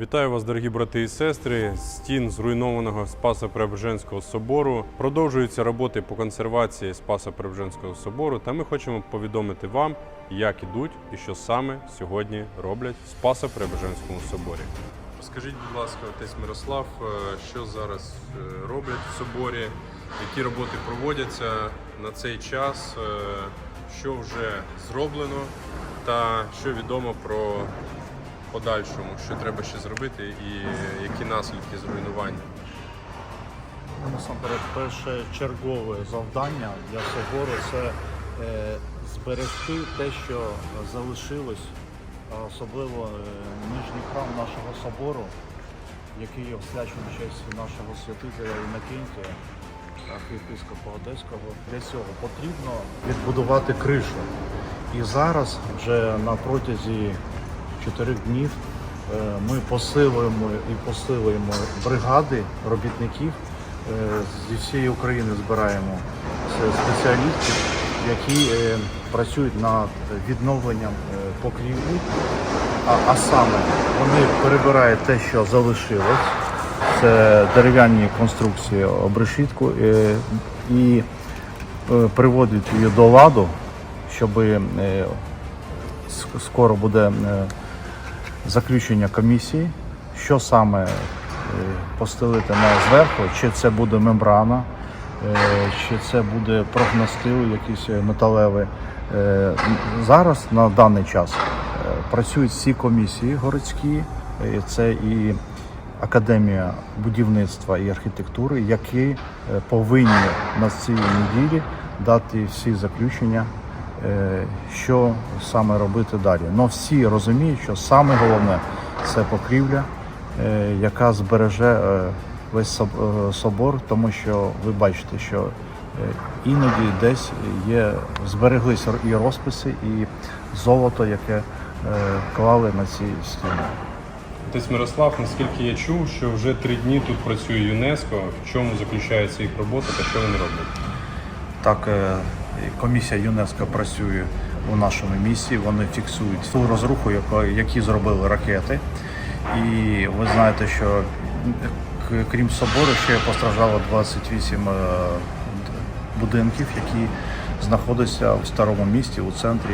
Вітаю вас, дорогі брати і сестри. З стін зруйнованого Спаса Преображенського собору продовжуються роботи по консервації Спаса Преображенського собору. Та ми хочемо повідомити вам, як ідуть і що саме сьогодні роблять в Спаса Преображенському соборі. Скажіть, будь ласка, отець Мирослав, е, що зараз е, роблять в соборі, які роботи проводяться на цей час, е, що вже зроблено, та що відомо про подальшому, що треба ще зробити, і які наслідки зруйнування. Ну, Насамперед, перше чергове завдання для собору це е, зберегти те, що залишилось, особливо е, нижній храм нашого собору, який освячений честь нашого святителя Інокентія, архієпископа Одеського. Для цього потрібно відбудувати кришу. І зараз вже на протязі чотирьох днів е, ми посилуємо і посилуємо бригади робітників е, зі всієї України збираємо спеціалістів, які е, працюють над відновленням покрівлі, а, а саме вони перебирають те, що залишилось. Це дерев'яні конструкції обрешітку і приводять її до ладу, щоб скоро буде заключення комісії, що саме е, постелити на зверху, чи це буде мембрана, е, чи це буде прогностил, якийсь металевий. Е, Зараз на даний час працюють всі комісії городські, це і Академія будівництва і архітектури, які повинні на цій неділі дати всі заключення що саме робити далі. Но всі розуміють, що саме головне це покрівля, е, яка збереже е, весь е, собор, тому що ви бачите, що е, іноді десь є збереглися і розписи, і золото, яке е, клали на ці стіни. Отець Мирослав, наскільки я чув, що вже три дні тут працює ЮНЕСКО. В чому заключається їх робота та що вони роблять? Так, е, комісія ЮНЕСКО працює у нашому місті. Вони фіксують ту розруху, які зробили ракети. І ви знаєте, що крім собору ще постраждало 28 е, будинків, які знаходяться в старому місті у центрі.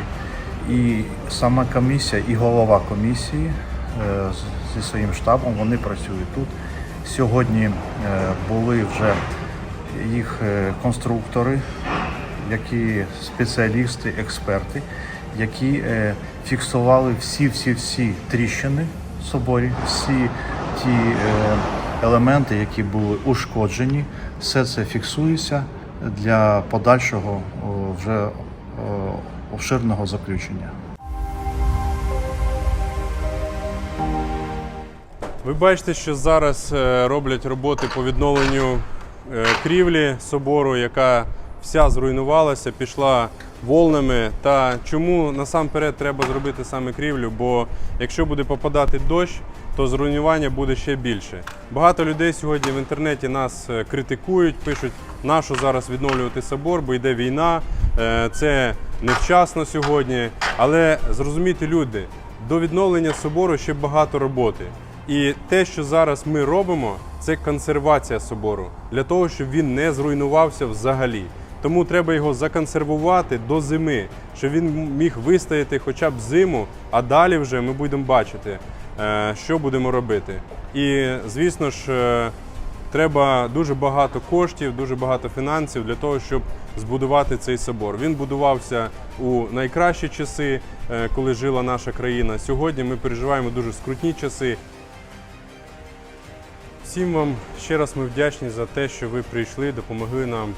І сама комісія і голова комісії е, зі своїм штабом вони працюють тут. Сьогодні е, були вже їх конструктори, які спеціалісти, експерти, які е, фіксували всі-всі-всі тріщини в соборі, всі ті е, елементи, які були ушкоджені, все це фіксується для подальшого вже обширного заключення. Ви бачите, що зараз е, роблять роботи по відновленню крівлі собору, яка вся зруйнувалася, пішла волнами. Та чому насамперед треба зробити саме крівлю? Бо якщо буде попадати дощ, то зруйнування буде ще більше. Багато людей сьогодні в інтернеті нас е, критикують, пишуть, нащо зараз відновлювати собор, бо йде війна, е, це невчасно сьогодні. Але зрозумійте, люди, до відновлення собору ще багато роботи. І те, що зараз ми робимо, це консервація собору для того, щоб він не зруйнувався взагалі. Тому треба його законсервувати до зими, щоб він міг вистояти хоча б зиму, а далі вже ми будемо бачити, е, що будемо робити. І звісно ж, е, треба дуже багато коштів, дуже багато фінансів для того, щоб збудувати цей собор. Він будувався у найкращі часи, е, коли жила наша країна. Сьогодні ми переживаємо дуже скрутні часи. Всім вам ще раз ми вдячні за те, що ви прийшли, допомогли нам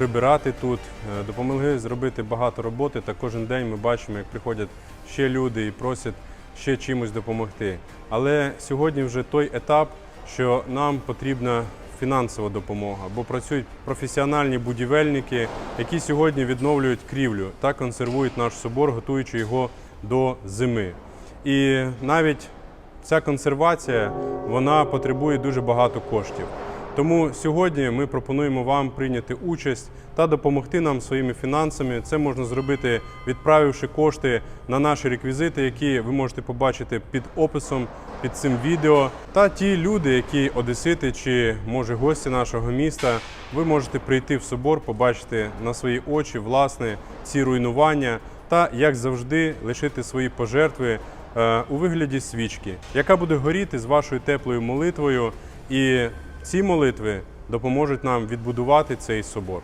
прибирати тут, е, допомогли зробити багато роботи. Та кожен день ми бачимо, як приходять ще люди і просять ще чимось допомогти. Але сьогодні вже той етап, що нам потрібна фінансова допомога, бо працюють професіональні будівельники, які сьогодні відновлюють крівлю та консервують наш собор, готуючи його до зими. І навіть ця консервація вона потребує дуже багато коштів. Тому сьогодні ми пропонуємо вам прийняти участь та допомогти нам своїми фінансами. Це можна зробити, відправивши кошти на наші реквізити, які ви можете побачити під описом під цим відео. Та ті люди, які одесити чи може гості нашого міста, ви можете прийти в собор, побачити на свої очі власне ці руйнування та, як завжди, лишити свої пожертви е, у вигляді свічки, яка буде горіти з вашою теплою молитвою. І ці молитви допоможуть нам відбудувати цей собор.